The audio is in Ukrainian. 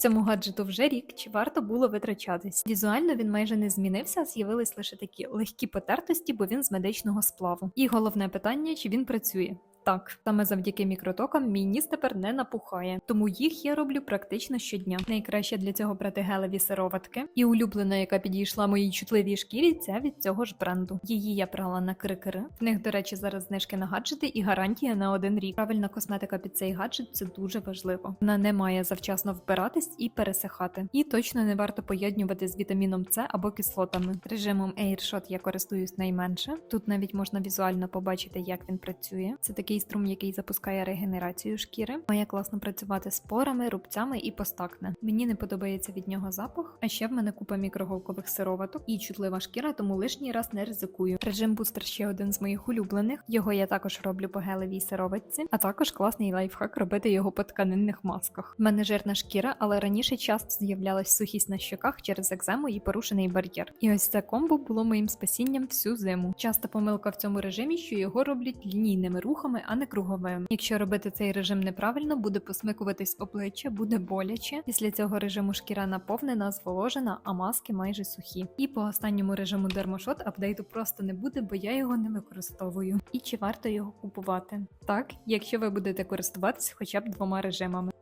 Цьому гаджету вже рік, чи варто було витрачатись. Візуально він майже не змінився, з'явились лише такі легкі потертості, бо він з медичного сплаву. І головне питання, чи він працює. Так, саме завдяки мікротокам мій ніс тепер не напухає, тому їх я роблю практично щодня. Найкраще для цього брати гелеві сироватки. І улюблена, яка підійшла моїй чутливій шкірі, ця від цього ж бренду. Її я брала на крикери. В них, до речі, зараз знижки на гаджети і гарантія на один рік. Правильна косметика під цей гаджет це дуже важливо. Вона не має завчасно вбиратись і пересихати. І точно не варто поєднувати з вітаміном С або кислотами. Режимом AirShot я користуюсь найменше. Тут навіть можна візуально побачити, як він працює. Це такий струм, який запускає регенерацію шкіри. Має класно працювати з порами, рубцями і постакне. Мені не подобається від нього запах, а ще в мене купа мікроголкових сироваток і чутлива шкіра, тому лишній раз не ризикую. Режим бустер ще один з моїх улюблених. Його я також роблю по гелевій сироватці, а також класний лайфхак робити його по тканинних масках. В мене жирна шкіра, але раніше часто з'являлась сухість на щоках через екзему і порушений бар'єр. І ось це комбо було моїм спасінням всю зиму. Часта помилка в цьому режимі, що його роблять лінійними рухами, а не круговими. Якщо робити цей режим неправильно, буде посмикуватись обличчя, буде боляче. Після цього режиму шкіра наповнена, зволожена, а маски майже сухі. І по останньому режиму дермошот апдейту просто не буде, бо я його не використовую. І чи варто його купувати? Так, якщо ви будете користуватись хоча б двома режимами.